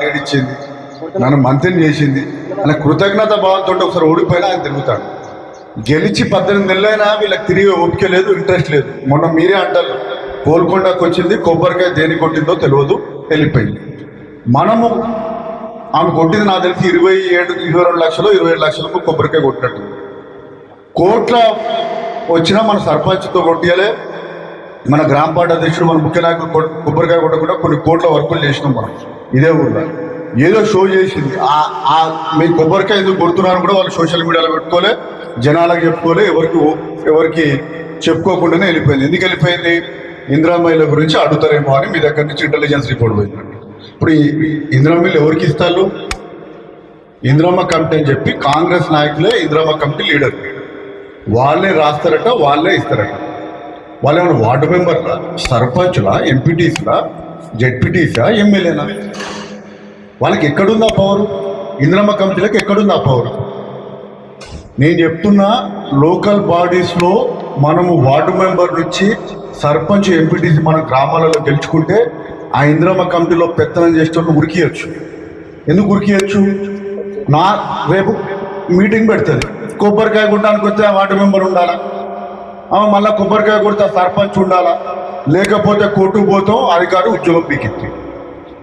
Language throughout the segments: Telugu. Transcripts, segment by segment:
ఇచ్చింది నన్ను మంత్రిని చేసింది. అలా కృతజ్ఞత భావంతో ఒకసారి ఓడిపోయినా ఆయన తిరుగుతాడు. గెలిచి పద్దెనిమిది నెలలైనా వీళ్ళకి తిరిగి ఓపిక లేదు ఇంట్రెస్ట్ లేదు. మొన్న మీరే అంటారు. కోల్కొండకు వచ్చింది కొబ్బరికాయ దేని కొట్టిందో తెలియదు వెళ్ళిపోయింది. మనము ఆమె కొట్టింది నాకు తెలిసి ఇరవై ఏడు ఇరవై రెండు లక్షలు ఇరవై ఏడు లక్షలకు కొబ్బరికాయ కొట్టినట్టు. కోట్ల వచ్చినా మన సర్పంచ్తో కొట్టియలే. మన గ్రామ పార్టీ అధ్యక్షుడు మన ముఖ్య నాయకుడు కొబ్బరికాయ కొట్టకుండా కొన్ని కోట్ల వర్కులు చేసినాం మనం. ఇదే ఊర్లో ఏదో షో చేసింది. ఆ- మీ కొబ్బరికాయ ఎందుకు కొడుతున్నారు కూడా వాళ్ళు సోషల్ మీడియాలో పెట్టుకోలే జనాలకు చెప్పుకోలే ఎవరికి ఎవరికి చెప్పుకోకుండానే వెళ్ళిపోయింది. ఎందుకు వెళ్ళిపోయింది? ఇందిరామహిళ గురించి అడుగుతారేమో అని మీ దగ్గర నుంచి ఇంటెలిజెన్స్ రిపోర్ట్ పోయింది. ఇప్పుడు ఈ ఇందిరామహిళ ఎవరికి ఇస్తారు? ఇందిరమ్మ కమిటీ అని చెప్పి కాంగ్రెస్ నాయకులే ఇందిరమ్మ కమిటీ లీడర్. వాళ్ళే రాస్తారట వాళ్ళే ఇస్తారట. వాళ్ళు ఏమైనా వార్డు మెంబర్లా సర్పంచ్లా ఎంపీటీస్లా? జడ్పీటీసా ఎమ్మెల్యేనా? వాళ్ళకి ఎక్కడుందా పవర్ ఇంద్రమ్మ కమిటీలకు ఎక్కడుందా ఆ పవర్ నేను చెప్తున్నా లోకల్ బాడీస్లో మనము వార్డు మెంబర్ నుంచి సర్పంచ్ ఎంపీటీసీ మన గ్రామాలలో గెలుచుకుంటే ఆ ఇంద్రమ్మ కమిటీలో పెత్తనం చేసేటోళ్ళు ఉరికియచ్చు. ఎందుకు ఉరికియచ్చు? నా రేపు మీటింగ్ పెడుతుంది. కొబ్బరికాయ కొట్టడానికి వస్తే ఆ వార్డు మెంబర్ ఉండాలా? మళ్ళీ కొబ్బరికాయ కొడితే ఆ సర్పంచ్ ఉండాలా? లేకపోతే కోర్టు పోతాం అధికారులు ఉద్యోగం పీకింది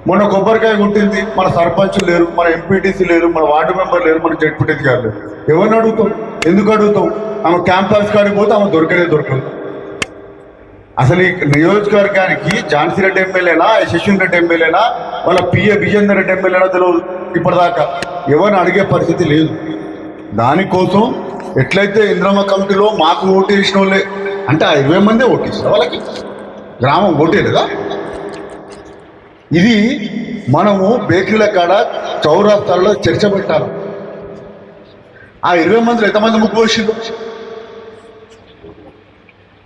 మొన్న కొబ్బరికాయ కొట్టింది మన సర్పంచ్ లేరు మన ఎంపీటీసీ లేరు మన వార్డు మెంబర్ లేరు మన జడ్పీటీసీ గారు లేరు. ఎవరిని అడుగుతాం? ఎందుకు అడుగుతాం? ఆమె క్యాంపస్ కాడికి పోతే ఆమె దొరకనే దొరకదు. అసలు ఈ నియోజకవర్గానికి ఝాన్సీ రెడ్డి ఎమ్మెల్యేనా శశిన్ రెడ్డి ఎమ్మెల్యేనా వాళ్ళ పిఏ విజేందర్ రెడ్డి ఎమ్మెల్యేనా తెలియదు ఇప్పటిదాకా. ఎవరిని అడిగే పరిస్థితి లేదు. దానికోసం ఎట్లయితే ఇంద్రమ్మ కమిటీలో మాకు ఓటు వేసిన వాళ్ళే అంటే ఇరవై మందే ఓటు వాళ్ళకి. గ్రామం ఓటేలేదా ఇది మనము బేకరీల కాడ చౌరాస్తాల్లో చర్చ పెట్టాలి. ఆ ఇరవై మందిలో ఎంతమంది ముగ్గు వచ్చిండు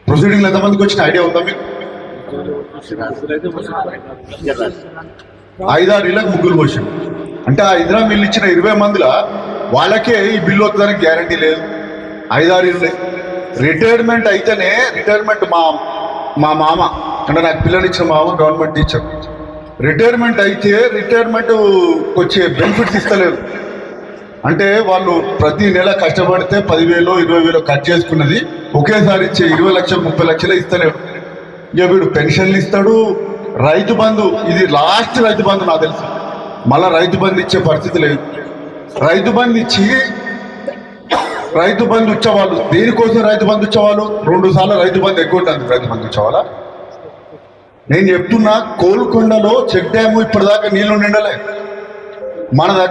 ప్రొసీడింగ్లు ఎంతమందికి వచ్చిన ఐడియా ఉందా మీకు? ఐదారు ఇళ్ళకి ముగ్గురు వచ్చిండు అంటే ఆ ఇందిరా మిల్లు ఇచ్చిన ఇరవై మందిల వాళ్ళకే ఈ బిల్లు వస్తుందని గ్యారంటీ లేదు. ఐదారు ఇళ్ళే. రిటైర్మెంట్ అయితేనే రిటైర్మెంట్ మా మా మామ అంటే నాకు పిల్లనిచ్చిన మామ గవర్నమెంట్ టీచర్ రిటైర్మెంట్ అయితే రిటైర్మెంట్ వచ్చే బెనిఫిట్స్ ఇస్తలేదు. అంటే వాళ్ళు ప్రతి నెల కష్టపడితే పదివేలు ఇరవై వేలు కట్ చేసుకున్నది ఒకేసారి ఇచ్చే ఇరవై లక్షలు ముప్పై లక్షలే ఇస్తలేడు ఇక వీడు పెన్షన్లు ఇస్తాడు రైతు బంధు ఇది లాస్ట్ రైతు బంధు నాకు తెలుసు. మళ్ళీ రైతు బంధు ఇచ్చే పరిస్థితి లేదు. రైతు బంధు ఇచ్చి రైతు బంధు ఇచ్చేవాళ్ళు దేనికోసం రైతు బంధు ఇచ్చేవాళ్ళు రెండు సార్లు రైతు బంధు ఎక్కువ ఉంటుంది రైతు బంధు ఇచ్చేవాళ్ళ నేను చెప్తున్నా కోల్కొండలో చెక్ డ్యాము ఇప్పటిదాకా నీళ్ళు నిండలే. మన దగ్గర